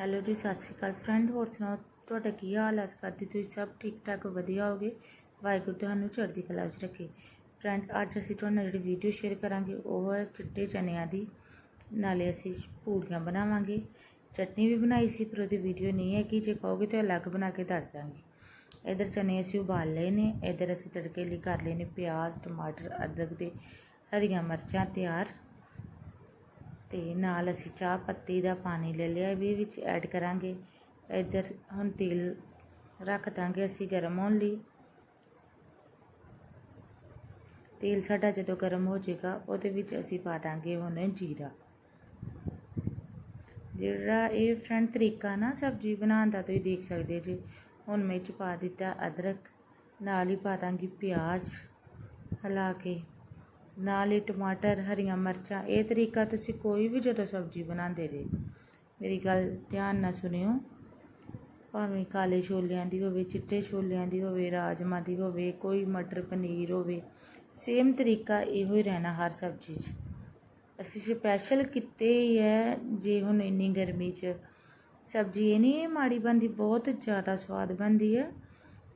Hello ਜੀ, ਸਤਿ ਸ਼੍ਰੀ ਅਕਾਲ friend ਹੋਰ ਸੁਣਾਓ? ਤੁਹਾਡਾ ਕੀ ਹਾਲ ਹੈ ਇਸ ਕਰਦੀ ਤੁਸੀਂ ਸਭ ਠੀਕ ਠਾਕ ਵਧੀਆ ਹੋਗੇ? ਵਾਹਿਗੁਰੂ ਤੁਹਾਨੂੰ ਚੜ੍ਹਦੀ ਕਲਾ ਵਿੱਚ ਰੱਖੇ। ਫਰੈਂਡ ਅੱਜ ਅਸੀਂ ਤੁਹਾਨੂੰ ਜਿਹੜੀ ਵੀਡੀਓ ਸ਼ੇਅਰ ਕਰਾਂਗੇ, ਉਹ ਹੈ ਚਿੱਟੇ ਚਨਿਆਂ ਦੀ। ਨਾਲੇ ਅਸੀਂ ਪੂੜੀਆਂ ਬਣਾਵਾਂਗੇ। ਚਟਨੀ ਵੀ ਬਣਾਈ ਸੀ, ਪਰ ਉਹਦੀ ਵੀਡੀਓ ਨਹੀਂ ਹੈ ਕਿ ਜੇ ਕਹੋਗੇ ਤਾਂ ਅਲੱਗ ਬਣਾ ਕੇ ਦੱਸ ਦਾਂਗੇ। ਇਧਰ ਚਨੇ ਅਸੀਂ ਉਬਾਲ ਲਏ ਨੇ। ਇਧਰ ਅਸੀਂ ਤੜਕੇ ਲਈ ਕਰ ਲਏ ਨੇ ਪਿਆਜ਼, ਟਮਾਟਰ, ਅਦਰਕ ਦੇ ਹਰੀਆਂ ਮਿਰਚਾਂ ਤਿਆਰ। ਤੇ ਨਾਲ ਅਸੀਂ ਚਾਹ ਪੱਤੀ ਦਾ ਪਾਣੀ ਲੈ ਲਿਆ ਵੀ ਵਿੱਚ ਐਡ ਕਰਾਂਗੇ। ਇੱਧਰ ਹੁਣ ਤੇਲ ਰੱਖ ਦਾਂਗੇ ਅਸੀਂ ਗਰਮ ਹੋਣ ਲਈ। ਤੇਲ ਸਾਡਾ ਜਦੋਂ ਗਰਮ ਹੋ ਜਾਏਗਾ, ਉਹਦੇ ਵਿੱਚ ਅਸੀਂ ਪਾ ਦਾਂਗੇ ਹੁਣ ਜੀਰਾ। ਜਿਹੜਾ ਇਹ ਫਰੈਂਡ ਤਰੀਕਾ ਨਾ ਸਬਜ਼ੀ ਬਣਾਉਣ ਦਾ, ਤੁਸੀਂ ਦੇਖ ਸਕਦੇ ਜੀ। ਹੁਣ ਮੈਂ ਚ ਪਾ ਦਿੱਤਾ ਅਦਰਕ, ਨਾਲ ਹੀ ਪਾ ਦਾਂਗੀ ਪਿਆਜ਼, ਹਿਲਾ ਕੇ। ਨਾਲ ਹੀ ਟਮਾਟਰ, ਹਰੀਆਂ ਮਿਰਚਾਂ, ਇਹ ਤਰੀਕਾ ਤੁਸੀਂ ਕੋਈ ਵੀ ਜਦੋਂ ਸਬਜ਼ੀ ਬਣਾਉਂਦੇ ਜੇ, ਮੇਰੀ ਗੱਲ ਧਿਆਨ ਨਾਲ ਸੁਣਿਓ। ਭਾਵੇਂ ਕਾਲੇ ਛੋਲਿਆਂ ਦੀ ਹੋਵੇ, ਚਿੱਟੇ ਛੋਲਿਆਂ ਦੀ ਹੋਵੇ ਰਾਜਮਾ ਦੀ ਹੋਵੇ, ਕੋਈ ਮਟਰ ਪਨੀਰ ਹੋਵੇ ਸੇਮ ਤਰੀਕਾ ਇਹੋ ਹੀ ਰਹਿਣਾ ਹਰ ਸਬਜ਼ੀ 'ਚ। ਅਸੀਂ ਸਪੈਸ਼ਲ ਕੀਤੇ ਹੀ ਹੈ ਜੇ ਹੁਣ ਇੰਨੀ ਗਰਮੀ 'ਚ ਸਬਜ਼ੀ ਇਹ ਨਹੀਂ ਮਾੜੀ ਬਣਦੀ, ਬਹੁਤ ਜ਼ਿਆਦਾ ਸਵਾਦ ਬਣਦੀ ਹੈ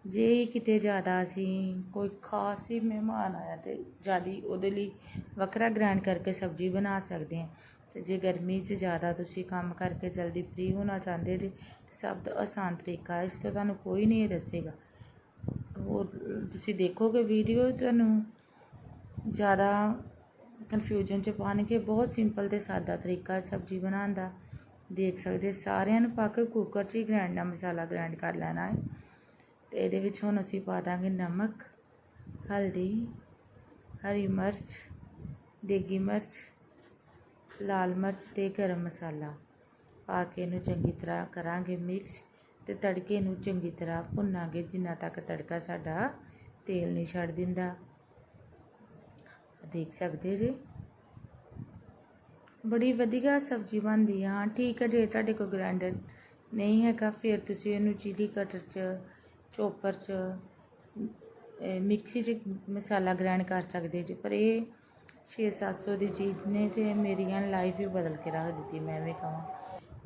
ਜੇ ਕਿਤੇ ਜ਼ਿਆਦਾ ਅਸੀਂ ਕੋਈ ਖਾਸ ਹੀ ਮਹਿਮਾਨ ਆਇਆ ਤਾਂ ਜ਼ਿਆਦਾ ਉਹਦੇ ਲਈ ਵੱਖਰਾ ਗ੍ਰੈਂਡ ਕਰਕੇ ਸਬਜ਼ੀ ਬਣਾ ਸਕਦੇ ਹਾਂ। ਅਤੇ ਜੇ ਗਰਮੀ 'ਚ ਜ਼ਿਆਦਾ ਤੁਸੀਂ ਕੰਮ ਕਰਕੇ ਜਲਦੀ ਫ੍ਰੀ ਹੋਣਾ ਚਾਹੁੰਦੇ ਜੇ, ਤੇ ਸਭ ਤੋਂ ਆਸਾਨ ਤਰੀਕਾ ਇਸ ਤੋਂ ਤੁਹਾਨੂੰ ਕੋਈ ਨਹੀਂ ਦੱਸੇਗਾ। ਹੋਰ ਤੁਸੀਂ ਦੇਖੋਗੇ ਵੀਡੀਓ ਤੁਹਾਨੂੰ ਜ਼ਿਆਦਾ ਕਨਫਿਊਜ਼ਨ 'ਚ ਪਾਣਗੇ ਬਹੁਤ ਸਿੰਪਲ ਤੇ ਸਾਦਾ ਤਰੀਕਾ ਸਬਜ਼ੀ ਬਣਾਉਣ ਦਾ ਦੇਖ ਸਕਦੇ, ਸਾਰਿਆਂ ਨੂੰ ਪਾ ਕੇ ਕੁੱਕਰ 'ਚ ਹੀ ਗ੍ਰੈਂਡ ਦਾ ਮਸਾਲਾ ਗ੍ਰੈਂਡ ਕਰ ਲੈਣਾ ਹੈ। ਤੇ ਇਹਦੇ ਵਿੱਚ ਹੁਣ ਅਸੀਂ ਪਾ ਦਾਂਗੇ ਨਮਕ, ਹਲਦੀ, ਹਰੀ ਮਿਰਚ, ਦੇਗੀ ਮਿਰਚ, ਲਾਲ ਮਿਰਚ ਤੇ ਗਰਮ ਮਸਾਲਾ। ਪਾ ਕੇ ਇਹਨੂੰ ਚੰਗੀ ਤਰ੍ਹਾਂ ਕਰਾਂਗੇ ਮਿਕਸ ਤੇ ਤੜਕੇ ਨੂੰ ਚੰਗੀ ਤਰ੍ਹਾਂ ਭੁੰਨਾਂਗੇ ਜਿੰਨਾ ਤੱਕ ਤੜਕਾ ਸਾਡਾ ਤੇਲ ਨਹੀਂ ਛੱਡ ਦਿੰਦਾ। ਦੇਖ ਸਕਦੇ ਜੀ? ਬੜੀ ਵਧੀਆ ਸਬਜ਼ੀ ਬਣਦੀ ਆ। ਹਾਂ ਠੀਕ ਹੈ ਜੇ ਤੁਹਾਡੇ ਕੋਲ ਗ੍ਰਾਈਂਡਰ ਨਹੀਂ ਹੈਗਾ, ਫਿਰ ਤੁਸੀਂ ਇਹਨੂੰ ਚੀਲੀ ਕਟਰ 'ਚ ਚੋਪਰ 'ਚ ਮਿਕਸੀ 'ਚ ਮਸਾਲਾ ਗ੍ਰੈਂਡ ਕਰ ਸਕਦੇ ਜੀ। ਪਰ ਇਹ ਛੇ ਸੱਤ ਸੌ ਦੀ ਚੀਜ਼ ਨੇ ਅਤੇ ਮੇਰੀਆਂ ਲਾਈਫ ਹੀ ਬਦਲ ਕੇ ਰੱਖ ਦਿੱਤੀ ਮੈਂ ਵੀ ਕਹਾਂ।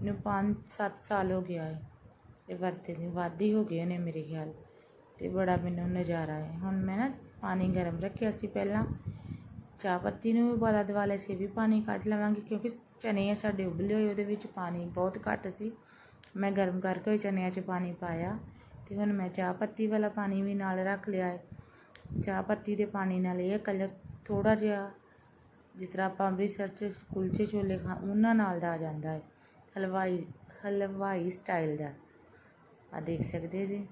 ਮੈਨੂੰ 5-7 ਸਾਲ ਹੋ ਗਿਆ ਹੈ ਇਹ ਵਰਤੇ ਨਹੀਂ ਵੱਧ ਹੀ ਹੋ ਗਏ ਨੇ ਮੇਰੇ ਖਿਆਲ। ਅਤੇ ਬੜਾ ਮੈਨੂੰ ਨਜ਼ਾਰਾ ਹੈ। ਹੁਣ ਮੈਂ ਨਾ ਪਾਣੀ ਗਰਮ ਰੱਖਿਆ ਸੀ ਪਹਿਲਾਂ। ਚਾਹ ਪੱਤੀ ਨੂੰ ਵੀ ਉਬਾਲਾ ਦਵਾ ਲਿਆ ਸੀ ਵੀ ਪਾਣੀ ਕੱਢ ਲਵਾਂਗੇ ਕਿਉਂਕਿ ਚਨੇ ਆ ਸਾਡੇ ਉਬਲੇ ਹੋਏ, ਉਹਦੇ ਵਿੱਚ ਪਾਣੀ ਬਹੁਤ ਘੱਟ ਸੀ। ਮੈਂ ਗਰਮ ਕਰਕੇ ਚਨਿਆਂ 'ਚ ਪਾਣੀ ਪਾਇਆ। ਤੇ ਹੁਣ ਮੈਂ ਚਾਹ ਪੱਤੀ ਵਾਲਾ ਪਾਣੀ ਵੀ ਨਾਲ ਰੱਖ ਲਿਆ ਹੈ। ਚਾਹ ਪੱਤੀ ਦੇ ਪਾਣੀ ਨਾਲ ਇਹ ਕਲਰ ਥੋੜਾ ਜਿਹਾ ਜਿਸ ਤਰ੍ਹਾਂ ਆਪਾਂ ਅੰਮ੍ਰਿਤਸਰ 'ਚ ਕੁਲਚੇ ਛੋਲੇ ਖਾ, ਉਹਨਾਂ ਨਾਲ ਦਾ ਆ ਜਾਂਦਾ ਹੈ। ਹਲਵਾਈ ਹਲਵਾਈ ਸਟਾਈਲ ਦਾ। ਆ ਦੇਖ ਸਕਦੇ ਜੀ।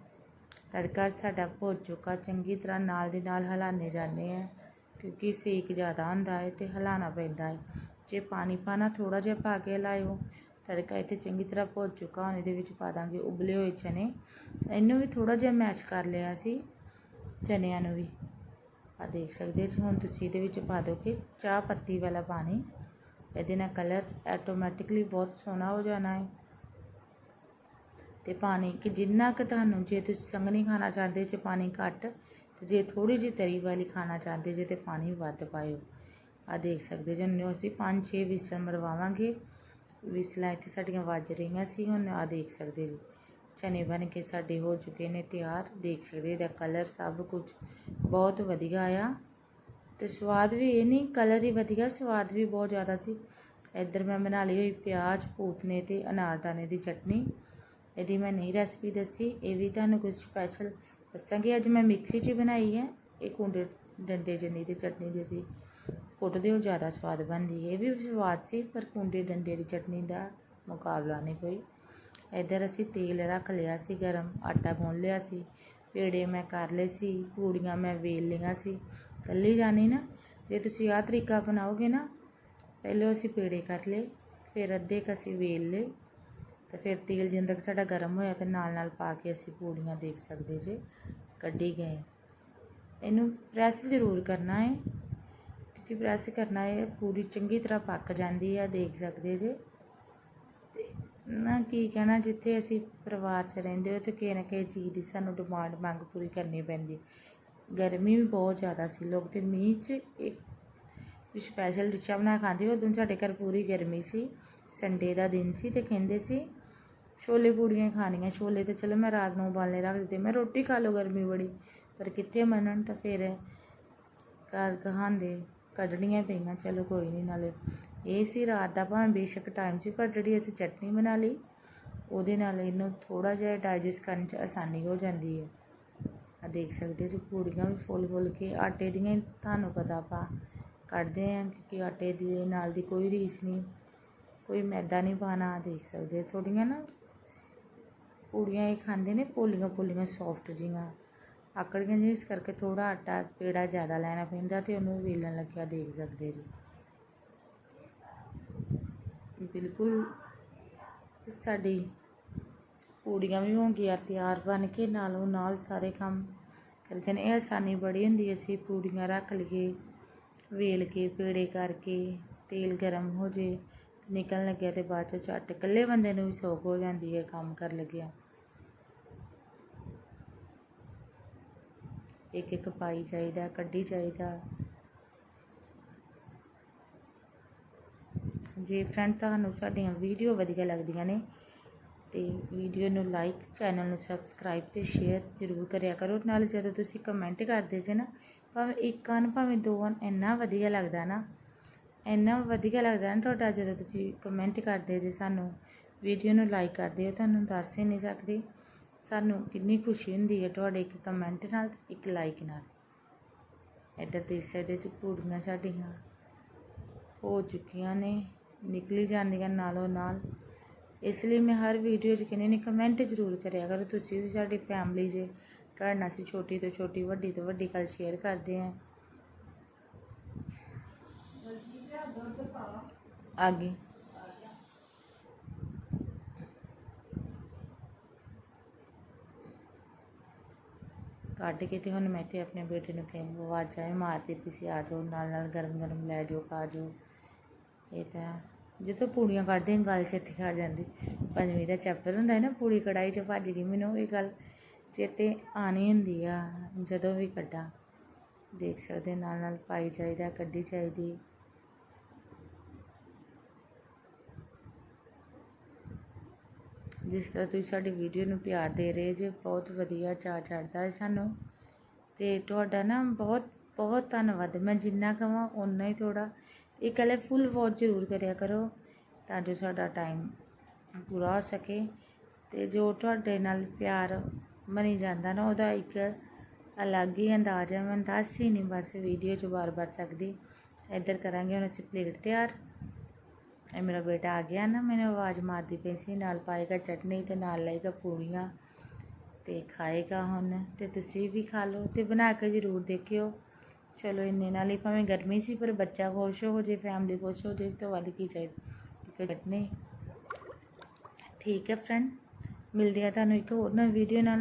ਤੜਕਾ ਸਾਡਾ ਭੁੱਜ ਚੁੱਕਾ, ਚੰਗੀ ਤਰ੍ਹਾਂ ਨਾਲ ਦੀ ਨਾਲ ਹਲਾਣੇ ਜਾਂਦੇ ਆ ਕਿਉਂਕਿ ਸੇਕ ਜ਼ਿਆਦਾ ਹੁੰਦਾ ਹੈ ਤੇ ਹਲਾਣਾ ਪੈਂਦਾ ਹੈ। ਜੇ ਪਾਣੀ ਪਾਣਾ ਥੋੜਾ ਜਿਹਾ ਪਾ ਕੇ ਲਾਇਓ ਤੜਕਾ ਇੱਥੇ ਚੰਗੀ ਤਰ੍ਹਾਂ ਭੁੱਜ ਚੁੱਕਾ, ਹੁਣ ਇਹਦੇ ਵਿੱਚ ਪਾ ਦਾਂਗੇ ਉਬਲੇ ਹੋਏ ਚਨੇ। ਇਹਨੂੰ ਵੀ ਥੋੜਾ ਜਿਹਾ ਮੈਸ਼ ਕਰ ਲਿਆ ਸੀ ਚਨਿਆਂ ਨੂੰ ਵੀ। ਆ ਦੇਖ ਸਕਦੇ ਜੀ, ਹੁਣ ਤੁਸੀਂ ਇਹਦੇ ਵਿੱਚ ਪਾ ਦੋਗੇ ਚਾਹ ਪੱਤੀ ਵਾਲਾ ਪਾਣੀ। ਇਹਦੇ ਨਾਲ ਕਲਰ ਆਟੋਮੈਟਿਕਲੀ ਬਹੁਤ ਸੋਹਣਾ ਹੋ ਜਾਣਾ ਹੈ। ਤੇ ਪਾਣੀ ਕਿ ਜਿੰਨਾ ਕੁ ਤੁਹਾਨੂੰ ਜੇ ਤੁਸੀਂ ਸੰਘਣੀ ਖਾਣਾ ਚਾਹੁੰਦੇ, ਜੇ ਪਾਣੀ ਘੱਟ, ਤੇ ਜੇ ਥੋੜੀ ਜਿਹੀ ਤਰੀ ਵਾਲੀ ਖਾਣਾ ਚਾਹੁੰਦੇ ਜੇ ਤੇ ਪਾਣੀ ਵੱਧ ਪਾਇਓ। ਆ ਦੇਖ ਸਕਦੇ ਜੇ ਨੂੰ ਅਸੀਂ 5-6 ਵਿਸਲ ਮਰਵਾਵਾਂਗੇ। ਵੀ ਵਿਸਲਾਂ ਇੱਥੇ ਸਾਡੀਆਂ ਵੱਜ ਰਹੀਆਂ ਸੀ, ਹੁਣ ਆ ਦੇਖ ਸਕਦੇ ਜੀ ਚਨੇ ਬਣ ਕੇ ਸਾਡੇ ਹੋ ਚੁੱਕੇ ਨੇ ਤਿਆਰ, ਦੇਖ ਸਕਦੇ ਇਹਦਾ ਕਲਰ ਸਭ ਕੁਝ ਬਹੁਤ ਵਧੀਆ ਆਇਆ। ਤੇ ਸਵਾਦ ਵੀ ਇਹ ਨਹੀਂ ਕਲਰ ਹੀ ਵਧੀਆ, ਸਵਾਦ ਵੀ ਬਹੁਤ ਜ਼ਿਆਦਾ ਸੀ। ਇੱਧਰ ਮੈਂ ਬਣਾ ਲਈ ਹੋਈ ਪਿਆਜ਼, ਪੂਤਨੇ ਤੇ ਅਨਾਰਦਾਨੇ ਦੀ ਚਟਨੀ। ਇਹਦੀ ਮੈਂ ਨਹੀਂ ਰੈਸਪੀ ਦੱਸੀ, ਇਹ ਵੀ ਤੁਹਾਨੂੰ ਕੁਝ ਸਪੈਸ਼ਲ ਦੱਸਾਂਗੀ। ਅੱਜ ਮੈਂ ਮਿਕਸੀ 'ਚ ਬਣਾਈ ਹੈ, ਇਹ ਕੁੰਡੇ ਡੰਡੇ ਜਨੀ ਦੀ ਚਟਨੀ ਦੀ ਸੀ। ਕੁੱਟਦੇ ਹੋ, ਜ਼ਿਆਦਾ ਸਵਾਦ ਬਣਦੀ ਹੈ। ਇਹ ਵੀ ਸਵਾਦ ਸੀ, ਪਰ ਕੁੰਡੇ ਡੰਡੇ ਦੀ ਚਟਨੀ ਦਾ ਮੁਕਾਬਲਾ ਨਹੀਂ ਕੋਈ। ਇੱਧਰ ਅਸੀਂ ਤੇਲ ਰੱਖ ਲਿਆ ਸੀ, ਗਰਮ ਆਟਾ ਗੁੰਨ ਲਿਆ ਸੀ। ਪੇੜੇ ਮੈਂ ਕਰ ਲਏ ਸੀ, ਪੂੜੀਆਂ ਮੈਂ ਵੇਲ ਲਈਆਂ ਸੀ। ਕੱਲੀ ਜਾਣੀ ਨਾ, ਜੇ ਤੁਸੀਂ ਆਹ ਤਰੀਕਾ ਬਣਾਓਗੇ ਨਾ, ਪਹਿਲੇ ਅਸੀਂ ਪੇੜੇ ਕਰ ਲਏ, ਫਿਰ ਅੱਧੇ ਕ ਅਸੀਂ ਵੇਲ ਲਏ, ਤੇ ਫਿਰ ਤੇਲ ਜਿੰਨ ਤੱਕ ਸਾਡਾ ਗਰਮ ਹੋਇਆ ਤੇ ਨਾਲ ਨਾਲ ਪਾ ਕੇ ਅਸੀਂ ਪੂੜੀਆਂ ਦੇਖ ਸਕਦੇ ਜੇ, ਕੱਢੀ ਗਏ। ਇਹਨੂੰ ਪ੍ਰੈਸ ਜ਼ਰੂਰ ਕਰਨਾ ਹੈ। ਕਿਉਂਕਿ ਪ੍ਰੈਸ ਕਰਨਾ ਹੈ ਪੂਰੀ ਚੰਗੀ ਤਰ੍ਹਾਂ ਪੱਕ ਜਾਂਦੀ ਹੈ ਦੇਖ ਸਕਦੇ ਜੇ। ਤੇ ਨਾ ਕੀ ਕਹਿਣਾ, ਜਿੱਥੇ ਅਸੀਂ ਪਰਿਵਾਰ 'ਚ ਰਹਿੰਦੇ ਹੋ ਤੇ ਕਿਸੇ ਨਾ ਕਿਸੇ ਚੀਜ਼ ਦੀ ਸਾਨੂੰ ਡਿਮਾਂਡ ਮੰਗ ਪੂਰੀ ਕਰਨੀ ਪੈਂਦੀ। ਗਰਮੀ ਵੀ ਬਹੁਤ ਜ਼ਿਆਦਾ ਸੀ। ਲੋਕ ਤੇ ਮੀਂਹ 'ਚ ਇੱਕ ਸਪੈਸ਼ਲ ਡਿਸ਼ਾਂ ਬਣਾ ਖਾਂਦੇ ਉਹ ਦਿਨ ਸਾਡੇ ਘਰ ਪੂਰੀ ਗਰਮੀ ਸੀ। ਸੰਡੇ ਦਾ ਦਿਨ ਸੀ ਤੇ ਕਹਿੰਦੇ ਸੀ, ਛੋਲੇ ਪੂੜੀਆਂ ਖਾਣੀਆਂ। ਛੋਲੇ ਤੇ ਚਲੋ ਮੈਂ ਰਾਤ ਨੂੰ ਉਬਾਲੇ ਰੱਖ ਦਿੱਤੇ। ਮੈਂ ਰੋਟੀ ਖਾ ਲਓ ਗਰਮੀ ਬੜੀ, ਪਰ ਕਿੱਥੇ ਮੰਨਣ ਤਾਂ ਫਿਰ ਘਰ ਕਹਾਂਦੇ ਕੱਢਣੀਆਂ ਪਈਆਂ, ਚਲੋ ਕੋਈ ਨਹੀਂ ਨਾਲੇ। ਇਹ ਸੀ ਰਾਤ ਦਾ ਭਾਵੇਂ ਬੇਸ਼ੱਕ ਟਾਈਮ ਸੀ, ਪਰ ਜਿਹੜੀ ਅਸੀਂ ਚਟਨੀ ਬਣਾ ਲਈ, ਉਹਦੇ ਨਾਲ ਇਹਨੂੰ ਥੋੜਾ ਜਿਹਾ ਡਾਈਜੈਸਟ ਕਰਨ 'ਚ ਆਸਾਨੀ ਹੋ ਜਾਂਦੀ ਹੈ। ਆ ਦੇਖ ਸਕਦੇ ਜੀ, ਪੂੜੀਆਂ ਵੀ ਫੁੱਲ ਫੁੱਲ ਕੇ, ਆਟੇ ਦੀਆਂ ਹੀ ਤੁਹਾਨੂੰ ਪਤਾ ਆਪਾਂ ਕੱਢਦੇ ਹਾਂ, ਕਿਉਂਕਿ ਆਟੇ ਦੇ ਨਾਲ ਦੀ ਕੋਈ ਰੀਸ ਨਹੀਂ ਕੋਈ ਮੈਦਾ ਨਹੀਂ ਪਾਣਾ ਦੇਖ ਸਕਦੇ ਥੋੜੀਆਂ ਨਾ ਪੂੜੀਆਂ ਇਹ ਖਾਂਦੇ ਨੇ ਪੋਲੀਆਂ ਪੋਲੀਆਂ ਸੌਫਟ ਜੀਆਂ ਆਕੜ ਗਈਆਂ ਜੀ ਇਸ ਕਰਕੇ ਥੋੜਾ ਆਟਾ ਪੇੜਾ ਜ਼ਿਆਦਾ ਲੈਣਾ ਪੈਂਦਾ ਤੇ ਉਹਨੂੰ ਵੇਲਣ ਲੱਗਿਆ ਦੇਖ ਸਕਦੇ ਜੀ। ਬਿਲਕੁਲ ਸਾਡੀ ਪੂੜੀਆਂ ਵੀ ਹੋ ਗਈਆਂ, ਤਿਆਰ ਬਣ ਕੇ ਨਾਲੋਂ ਨਾਲ ਸਾਰੇ ਕੰਮ ਕਰ ਜਾਣੇ। ਇਹ ਆਸਾਨੀ ਬੜੀ ਹੁੰਦੀ ਹੈ, ਅਸੀਂ ਪੂੜੀਆਂ ਰੱਖ ਲਈਏ, ਵੇਲ ਕੇ, ਪੇੜੇ ਕਰਕੇ, ਤੇਲ ਗਰਮ ਹੋ ਜੇ ਨਿਕਲਣ ਲੱਗਿਆ ਤੇ ਬਾਅਦ ਚ ਝੱਟ ਇਕੱਲੇ ਬੰਦੇ ਨੂੰ ਵੀ ਸੌਖ ਹੋ ਜਾਂਦੀ ਹੈ ਕੰਮ ਕਰ ਲੱਗਿਆ। ਇੱਕ ਇੱਕ ਪਾਈ ਚਾਹੀਦਾ, ਕੱਢੀ ਚਾਹੀਦਾ। ਜੇ ਫਰੈਂਡ ਤੁਹਾਨੂੰ ਸਾਡੀਆਂ ਵੀਡੀਓ ਵਧੀਆ ਲੱਗਦੀਆਂ ਨੇ, ਤੇ ਵੀਡੀਓ ਨੂੰ ਲਾਈਕ ਚੈਨਲ ਨੂੰ ਸਬਸਕ੍ਰਾਈਬ ਤੇ ਸ਼ੇਅਰ ਜ਼ਰੂਰ ਕਰਿਆ ਕਰੋ। ਨਾਲ ਜਦੋਂ ਤੁਸੀਂ ਕਮੈਂਟ ਕਰਦੇ ਜੇ ਨਾ, ਭਾਵੇਂ ਇੱਕ ਹਨ ਭਾਵੇਂ ਦੋ ਹਨ ਇੰਨਾ ਵਧੀਆ ਲੱਗਦਾ ਨਾ, ਇੰਨਾ ਵਧੀਆ ਲੱਗਦਾ ਨਾ ਤੁਹਾਡਾ ਜਦੋਂ ਤੁਸੀਂ ਕਮੈਂਟ ਕਰਦੇ ਜੇ ਸਾਨੂੰ ਵੀਡੀਓ ਨੂੰ ਲਾਈਕ ਕਰਦੇ ਹੋ, ਤੁਹਾਨੂੰ ਦੱਸ ਹੀ ਨਹੀਂ ਸਕਦੇ। ਸਾਨੂੰ ਕਿੰਨੀ ਖੁਸ਼ੀ ਹੁੰਦੀ ਹੈ ਤੁਹਾਡੇ ਇੱਕ ਕਮੈਂਟ ਨਾਲ ਤੇ ਇੱਕ ਲਾਈਕ ਨਾਲ। ਇੱਧਰ ਦੇਖ ਸਕਦੇ ਜੀ ਪੂੜੀਆਂ ਸਾਡੀਆਂ ਹੋ ਚੁੱਕੀਆਂ ਨੇ, ਨਿਕਲੀ ਜਾਂਦੀਆਂ ਨਾਲੋਂ ਨਾਲ। ਇਸ ਲਈ ਮੈਂ ਹਰ ਵੀਡੀਓ 'ਚ ਕਹਿੰਦੀ ਨਹੀਂ ਕਮੈਂਟ ਜ਼ਰੂਰ ਕਰਿਆ ਕਰੋ। ਤੁਸੀਂ ਵੀ ਸਾਡੀ ਫੈਮਿਲੀ ਜੇ, ਤੁਹਾਡੇ ਨਾਲ ਅਸੀਂ ਛੋਟੀ ਤੋਂ ਛੋਟੀ, ਵੱਡੀ ਤੋਂ ਵੱਡੀ ਗੱਲ ਸ਼ੇਅਰ ਕਰਦੇ ਹਾਂ। ਆਗੇ ਕੱਢ ਕੇ ਅਤੇ ਹੁਣ ਮੈਂ ਇੱਥੇ ਆਪਣੇ ਬੇਟੇ ਨੂੰ ਕਹਿੰਦੀ ਆਵਾਜ਼ਾਂ ਵੀ ਮਾਰਦੀ ਪਈ ਸੀ, ਆ ਜਾਓ, ਨਾਲ ਨਾਲ ਗਰਮ ਗਰਮ ਲੈ ਜਾਓ, ਖਾ ਜਾਓ। ਇਹ ਤਾਂ ਜਦੋਂ ਪੂੜੀਆਂ ਕੱਢਦੇ ਹਾਂ ਗੱਲ ਚੇਤੇ ਆ ਜਾਂਦੀ। ਪੰਜਵੀਂ ਦਾ ਚੈਪਟਰ ਹੁੰਦਾ ਹੈ ਨਾ, ਪੂੜੀ ਕੜਾਈ 'ਚ ਭੱਜ ਗਈ ਮੈਨੂੰ ਇਹ ਗੱਲ। ਚੇਤੇ ਆਣੀ ਹੁੰਦੀ ਆ, ਜਦੋਂ ਵੀ ਕੱਢਾਂ। ਦੇਖ ਸਕਦੇ, ਨਾਲ ਨਾਲ ਪਾਈ ਚਾਹੀਦਾ, ਕੱਢੀ ਚਾਹੀਦੀ। ਜਿਸ ਤਰ੍ਹਾਂ ਤੁਸੀਂ ਸਾਡੀ ਵੀਡੀਓ ਨੂੰ ਪਿਆਰ ਦੇ ਰਹੇ ਜੇ, ਬਹੁਤ ਵਧੀਆ ਚਾਅ ਚੜਦਾ ਹੈ ਸਾਨੂੰ। ਤੇ ਤੁਹਾਡਾ ਨਾ ਬਹੁਤ ਬਹੁਤ ਧੰਨਵਾਦ। ਮੈਂ ਜਿੰਨਾ ਕਹਾਂ ਓਨਾ ਹੀ ਥੋੜਾ ਇਹ ਕੱਲ੍ਹ ਫੁੱਲ ਵਾਚ ਜ਼ਰੂਰ ਕਰਿਆ ਕਰੋ ਤਾਂ ਜੋ ਸਾਡਾ ਟਾਈਮ ਪੂਰਾ ਹੋ ਸਕੇ। ਤੇ ਜੋ ਤੁਹਾਡੇ ਨਾਲ ਪਿਆਰ ਬਣੀ ਜਾਂਦਾ ਨਾ, ਉਹਦਾ ਇੱਕ ਅਲੱਗ ਹੀ ਅੰਦਾਜ਼ ਹੈ। ਮੈਂ ਦੱਸ ਹੀ ਨਹੀਂ ਬਸ ਵੀਡੀਓ 'ਚ ਵਾਰ ਵਾਰ ਸਕਦੀ। ਇੱਧਰ ਕਰਾਂਗੇ, ਹੁਣ ਅਸੀਂ ਪਲੇਟ ਤਿਆਰ। ਇਹ ਮੇਰਾ ਬੇਟਾ ਆ ਗਿਆ ਨਾ, ਮੈਨੂੰ ਆਵਾਜ਼ ਮਾਰਦੀ ਪਈ ਸੀ, ਨਾਲ ਪਾਏਗਾ ਚਟਨੀ ਤੇ ਨਾਲ ਲਏਗਾ ਪੂੜੀਆਂ ਤੇ ਖਾਏਗਾ ਹੁਣ ਤੇ ਤੁਸੀਂ ਵੀ ਖਾ ਲਓ ਤੇ ਬਣਾ ਕੇ ਜ਼ਰੂਰ ਦੇਖਿਓ। ਚਲੋ ਇੰਨੇ ਨਾਲ ਹੀ ਭਾਵੇਂ ਗਰਮੀ ਸੀ, ਪਰ ਬੱਚਾ ਖੁਸ਼ ਹੋ ਜੇ ਫੈਮਿਲੀ ਖੁਸ਼ ਹੋ ਜੇ, ਇਸ ਤੋਂ ਵੱਧ ਕੀ ਚਾਹੀਦਾ? ਚਟਨੀ। ਠੀਕ ਹੈ ਫਰੈਂਡ ਮਿਲਦੇ ਆ ਤੁਹਾਨੂੰ ਇੱਕ ਹੋਰ ਨਵੀਂ ਵੀਡੀਓ ਨਾਲ।